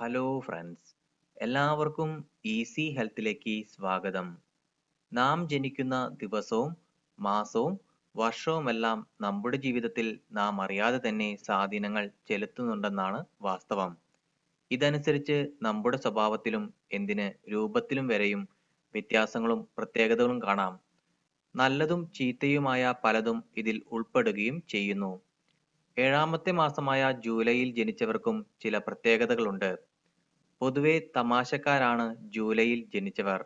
Hello friends എല്ലാവർക്കും easy ഹെൽത്തിലേക്ക് സ്വാഗതം. നാം ജനിക്കുന്ന ദിവസവും മാസവും വർഷവുമെല്ലാം നമ്മുടെ ജീവിതത്തിൽ നാം അറിയാതെ തന്നെ സ്വാധീനങ്ങൾ ചെലുത്തുന്നുണ്ടെന്നാണ് വാസ്തവം. ഇതനുസരിച്ച് നമ്മുടെ സ്വഭാവത്തിലും എന്തിന് രൂപത്തിലും വരെയും വ്യത്യാസങ്ങളും പ്രത്യേകതകളും കാണാം. നല്ലതും ചീത്തയുമായ പലതും ഇതിൽ ഉൾപ്പെടുകയും ചെയ്യുന്നു. ഏഴാമത്തെ മാസമായ ജൂലൈയിൽ ജനിച്ചവർക്കും ചില പ്രത്യേകതകളുണ്ട്. പൊതുവെ തമാശക്കാരാണ് ജൂലൈയിൽ ജനിച്ചവർ.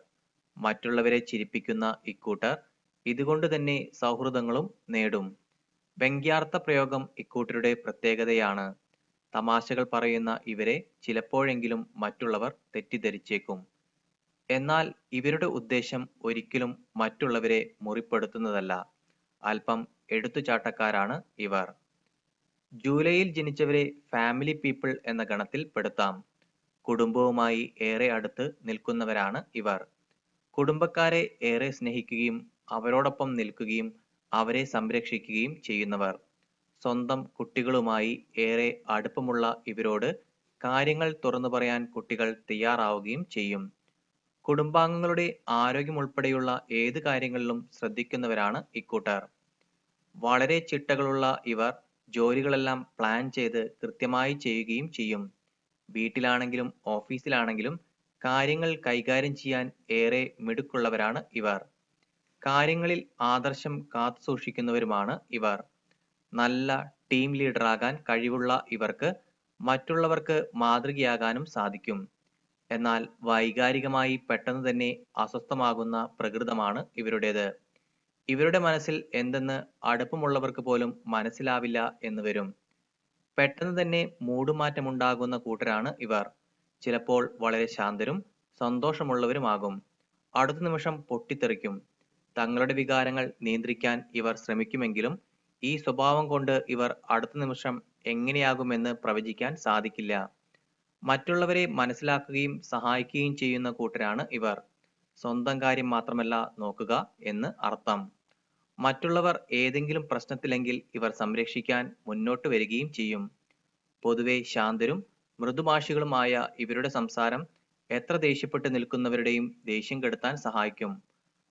മറ്റുള്ളവരെ ചിരിപ്പിക്കുന്ന ഇക്കൂട്ടർ ഇതുകൊണ്ട് തന്നെ സൗഹൃദങ്ങളും നേടും. വ്യംഗ്യാർത്ഥ പ്രയോഗം ഇക്കൂട്ടരുടെ പ്രത്യേകതയാണ്. തമാശകൾ പറയുന്ന ഇവരെ ചിലപ്പോഴെങ്കിലും മറ്റുള്ളവർ തെറ്റിദ്ധരിച്ചേക്കും. എന്നാൽ ഇവരുടെ ഉദ്ദേശം ഒരിക്കലും മറ്റുള്ളവരെ മുറിപ്പെടുത്തുന്നതല്ല. അല്പം എടുത്തുചാട്ടക്കാരാണ് ഇവർ. ജൂലൈയിൽ ജനിച്ചവരെ ഫാമിലി പീപ്പിൾ എന്ന ഗണത്തിൽ പെടുത്താം. കുടുംബവുമായി ഏറെ അടുത്ത് നിൽക്കുന്നവരാണ് ഇവർ. കുടുംബക്കാരെ ഏറെ സ്നേഹിക്കുകയും അവരോടൊപ്പം നിൽക്കുകയും അവരെ സംരക്ഷിക്കുകയും ചെയ്യുന്നവർ. സ്വന്തം കുട്ടികളുമായി ഏറെ അടുപ്പമുള്ള ഇവരോട് കാര്യങ്ങൾ തുറന്നു പറയാൻ കുട്ടികൾ തയ്യാറാവുകയും ചെയ്യും. കുടുംബാംഗങ്ങളുടെ ആരോഗ്യമുൾപ്പെടെയുള്ള ഏത് കാര്യങ്ങളിലും ശ്രദ്ധിക്കുന്നവരാണ് ഇക്കൂട്ടർ. വളരെ ചിട്ടകളുള്ള ഇവർ ജോലികളെല്ലാം പ്ലാൻ ചെയ്ത് കൃത്യമായി ചെയ്യുകയും ചെയ്യും. വീട്ടിലാണെങ്കിലും ഓഫീസിലാണെങ്കിലും കാര്യങ്ങൾ കൈകാര്യം ചെയ്യാൻ ഏറെ മിടുക്കുള്ളവരാണ് ഇവർ. കാര്യങ്ങളിൽ ആദർശം കാത്തുസൂക്ഷിക്കുന്നവരുമാണ് ഇവർ. നല്ല ടീം ലീഡറാകാൻ കഴിവുള്ള ഇവർക്ക് മറ്റുള്ളവർക്ക് മാതൃകയാകാനും സാധിക്കും. എന്നാൽ വൈകാരികമായി പെട്ടെന്ന് തന്നെ അസ്വസ്ഥമാകുന്ന പ്രകൃതമാണ് ഇവരുടേത്. ഇവരുടെ മനസ്സിൽ എന്തെന്ന് അടുപ്പമുള്ളവർക്ക് പോലും മനസ്സിലാവില്ല എന്ന് വരും. പെട്ടെന്ന് തന്നെ മൂടുമാറ്റമുണ്ടാകുന്ന കൂട്ടരാണ് ഇവർ. ചിലപ്പോൾ വളരെ ശാന്തരും സന്തോഷമുള്ളവരുമാകും. അടുത്ത നിമിഷം പൊട്ടിത്തെറിക്കും. തങ്ങളുടെ വികാരങ്ങൾ നിയന്ത്രിക്കാൻ ഇവർ ശ്രമിക്കുമെങ്കിലും ഈ സ്വഭാവം കൊണ്ട് ഇവർ അടുത്ത നിമിഷം എങ്ങനെയാകുമെന്ന് പ്രവചിക്കാൻ സാധിക്കില്ല. മറ്റുള്ളവരെ മനസ്സിലാക്കുകയും സഹായിക്കുകയും ചെയ്യുന്ന കൂട്ടരാണ് ഇവർ. സ്വന്തം കാര്യം മാത്രമല്ല നോക്കുക എന്ന് അർത്ഥം. മറ്റുള്ളവർ ഏതെങ്കിലും പ്രശ്നത്തിലെങ്കിൽ ഇവർ സംരക്ഷിക്കാൻ മുന്നോട്ട് വരികയും ചെയ്യും. പൊതുവെ ശാന്തരും മൃദുഭാഷികളുമായ ഇവരുടെ സംസാരം എത്ര ദേഷ്യപ്പെട്ട് നിൽക്കുന്നവരുടെയും ദേഷ്യം കെടുത്താൻ സഹായിക്കും.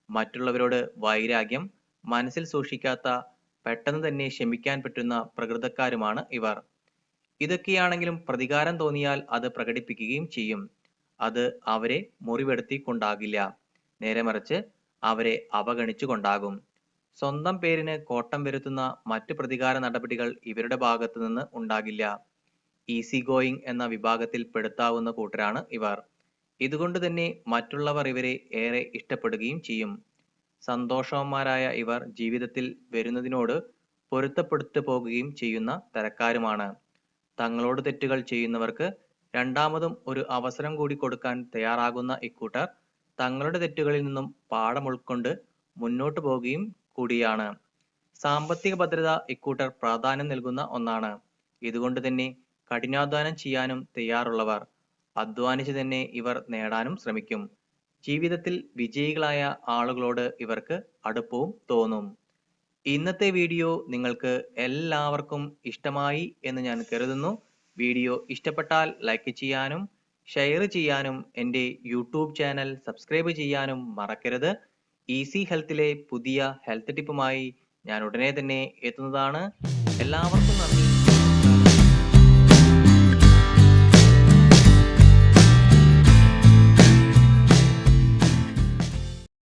മറ്റുള്ളവരോട് വൈരാഗ്യം മനസ്സിൽ സൂക്ഷിക്കാത്ത പെട്ടെന്ന് തന്നെ ക്ഷമിക്കാൻ പറ്റുന്ന പ്രകൃതക്കാരുമാണ് ഇവർ. ഇതൊക്കെയാണെങ്കിലും പ്രതികാരം തോന്നിയാൽ അത് പ്രകടിപ്പിക്കുകയും ചെയ്യും. അത് അവരെ മുറിവെടുത്തിക്കൊണ്ടാകില്ല. നേരെ മറിച്ച് അവരെ അവഗണിച്ചുകൊണ്ടാകും. സ്വന്തം പേരിന് കോട്ടം വരുത്തുന്ന മറ്റു പ്രതികാര നടപടികൾ ഇവരുടെ ഭാഗത്തു നിന്ന് ഉണ്ടാകില്ല. ഈസി ഗോയിങ് എന്ന വിഭാഗത്തിൽ പെടുത്താവുന്ന കൂട്ടരാണ് ഇവർ. ഇതുകൊണ്ട് തന്നെ മറ്റുള്ളവർ ഇവരെ ഏറെ ഇഷ്ടപ്പെടുകയും ചെയ്യും. സന്തോഷവന്മാരായ ഇവർ ജീവിതത്തിൽ വരുന്നതിനോട് പൊരുത്തപ്പെടുത്തു പോകുകയും ചെയ്യുന്ന തരക്കാരുമാണ്. തങ്ങളോട് തെറ്റുകൾ ചെയ്യുന്നവർക്ക് രണ്ടാമതും ഒരു അവസരം കൂടി കൊടുക്കാൻ തയ്യാറാകുന്ന ഇക്കൂട്ടർ തങ്ങളുടെ തെറ്റുകളിൽ നിന്നും പാഠം ഉൾക്കൊണ്ട് മുന്നോട്ട് പോവുകയും കൂടിയാണ്. സാമ്പത്തിക ഭദ്രത ഇക്കൂട്ടർ പ്രാധാന്യം നൽകുന്ന ഒന്നാണ്. ഇതുകൊണ്ട് തന്നെ കഠിനാധ്വാനം ചെയ്യാനും തയ്യാറുള്ളവർ അധ്വാനിച്ച് തന്നെ ഇവർ നേടാനും ശ്രമിക്കും. ജീവിതത്തിൽ വിജയികളായ ആളുകളോട് ഇവർക്ക് അടുപ്പവും തോന്നും. ഇന്നത്തെ വീഡിയോ നിങ്ങൾക്ക് എല്ലാവർക്കും ഇഷ്ടമായി എന്ന് ഞാൻ കരുതുന്നു. വീഡിയോ ഇഷ്ടപ്പെട്ടാൽ ലൈക്ക് ചെയ്യാനും ഷെയർ ചെയ്യാനും എന്റെ യൂട്യൂബ് ചാനൽ സബ്സ്ക്രൈബ് ചെയ്യാനും മറക്കരുത്. ഈസി ഹെൽത്തിലെ പുതിയ ഹെൽത്ത് ടിപ്പുമായി ഞാൻ ഉടനെ തന്നെ എത്തുന്നതാണ്. എല്ലാവർക്കും